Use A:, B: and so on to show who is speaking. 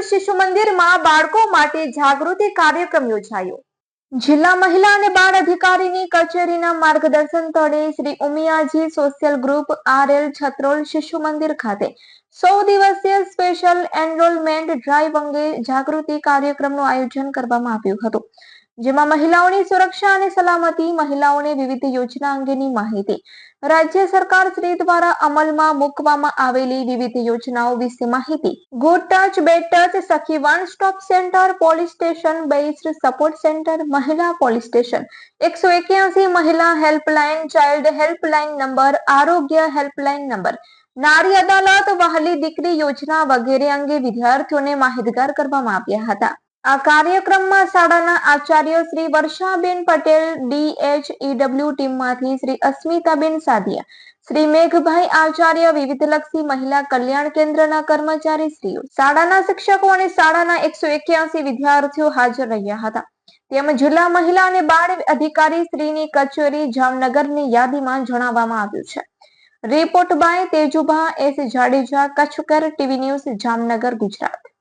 A: સ્કૂલમાં બાળકો માટે જાગૃતિ કાર્યક્રમ યોજાયો. જિલ્લા મહિલા અને બાળ અધિકારીની કચેરીના માર્ગદર્શન તળે Shri Umiyaji social group R L Chhatrol શિશુ મંદિર ખાતે સો દિવસીય સ્પેશિયલ એનરોલમેન્ટ ડ્રાઈવ અંગે જાગૃતિ કાર્યક્રમનું આયોજન કરવામાં આવ્યું હતું. જેમાં મહિલાઓની સુરક્ષા અને સલામતી, મહિલાઓને વિવિધ યોજના અંગેની માહિતી. રાજ્ય સરકાર શ્રી દ્વારા અમલમાં મૂકવામાં આવેલી વિવિધ યોજનાઓ વિશે માહિતી. Good touch bad touch Sakhi one stop centre, police station based support centre, મહિલા પોલીસ સ્ટેશન. એકસો એક્યાસી મહિલા હેલ્પલાઇન, ચાઇલ્ડ હેલ્પલાઇન નંબર, આરોગ્ય હેલ્પલાઇન નંબર. નારી અદાલત વહાલી દીકરી યોજના વગેરે અંગે વિદ્યાર્થીઓને માહિતગાર કરવામાં આવ્યા હતા. આ કાર્યક્રમમાં શાળાના આચાર્ય શ્રી વર્ષાબેન પટેલ, ડીએચઈડબ્લ્યુ ટીમમાંથી શ્રી અસ્મિતાબેન સાદિયા શ્રી મેઘભાઈ આચાર્ય, વિવિધલક્ષી મહિલા કલ્યાણ કેન્દ્રના કર્મચારી શ્રીઓ, શાળાના શિક્ષકો અને શાળાના એકસો એક્યાસી વિદ્યાર્થીઓ હાજર રહ્યા હતા. તેમજ જિલ્લા મહિલા અને બાળ અધિકારી શ્રીની કચેરી જામનગરની યાદીમાં જણાવવામાં આવ્યું છે. Report by Tejubha S Jadeja, Kutchkar TV news, Jamnagar, Gujarat.